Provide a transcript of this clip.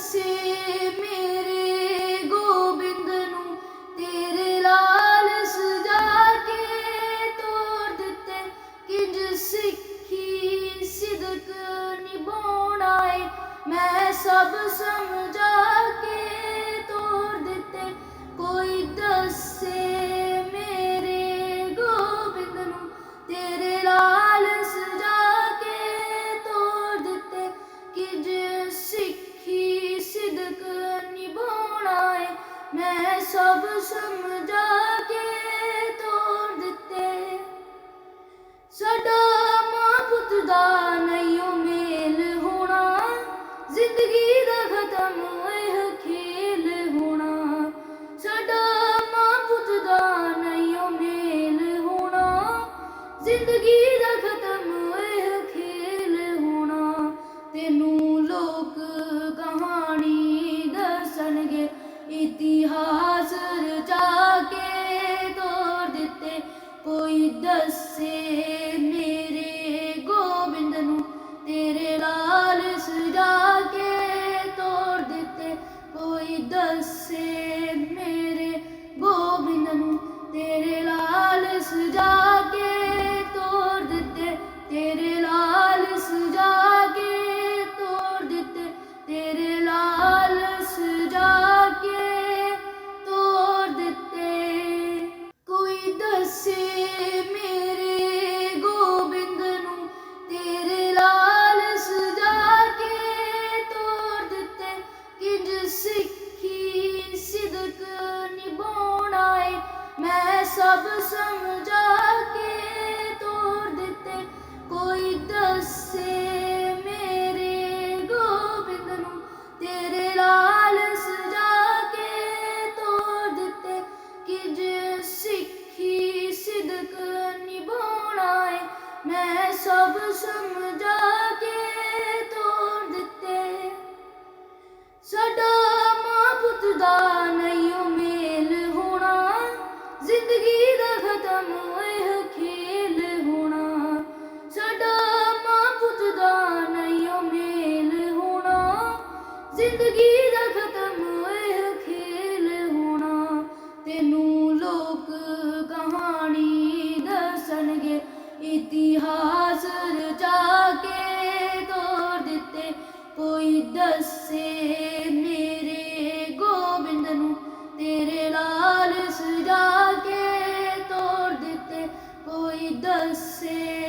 ਦੱਸੇ ਮੇਰੇ ਗੋਬਿੰਦ ਨੂੰ, ਤੇਰੇ ਲਾਲ ਸਜਾ ਕੇ ਤੋੜ ਦਿੱਤੇ। ਕਿੰਜ ਸਿੱਖੀ ਸਿਦਕ ਨਿਭਾਉਣਾ ਏ ਮੈਂ ਸਭ ਸਮਝਾ ਮੈਂ ਸਭ ਸਮਝਾ ਕੇ ਤੋੜ ਦਿੱਤੇ। ਸਾਡਾ ਮਾਂ ਪੁੱਤ ਦਾ ਨਹੀਂ ਓ ਮੇਲ ਹੋਣਾ। ਜ਼ਿੰਦਗੀ ਦਾ ਖਤਮ ਇਹ ਖੇਲ ਹੋਣਾ। ਸਾਡਾ ਮਾਂ ਪੁੱਤ ਦਾ ਨਹੀਂ ਓ ਮੇਲ ਹੋਣਾ। ਜ਼ਿੰਦਗੀ ਦਾ ਖਤਮ ਕੋਈ ਸਭ ਸਮਝਾ ਕੇ ਤੋੜ ਦਿੱਤੇ। ਕੋਈ ਦੱਸੇ ਮੇਰੇ ਗੋਬਿੰਦ ਨੂੰ, ਤੇਰੇ ਲਾਲ ਸਜਾ ਕੇ ਤੋੜ ਦਿੱਤੇ। ਕਿ ਜੇ ਸਿੱਖੀ ਸਿਦਕ ਨਿਭਾਉਣਾ ਏ, ਮੈਂ ਸਭ ਸਮਝਾ ਦਾ ਖਤਮ ਖੇਲ ਹੋਣਾ। ਤੈਨੂੰ ਲੋਕ ਕਹਾਣੀ ਦੱਸਣਗੇ, ਇਤਿਹਾਸ ਰਚਾ ਕੇ ਤੋੜ ਦਿੱਤੇ। ਕੋਈ ਦੱਸੇ ਮੇਰੇ ਗੋਬਿੰਦ ਨੂੰ, ਤੇਰੇ ਲਾਲ ਸਜਾ ਕੇ ਤੋੜ ਦਿੱਤੇ। ਕੋਈ ਦੱਸੇ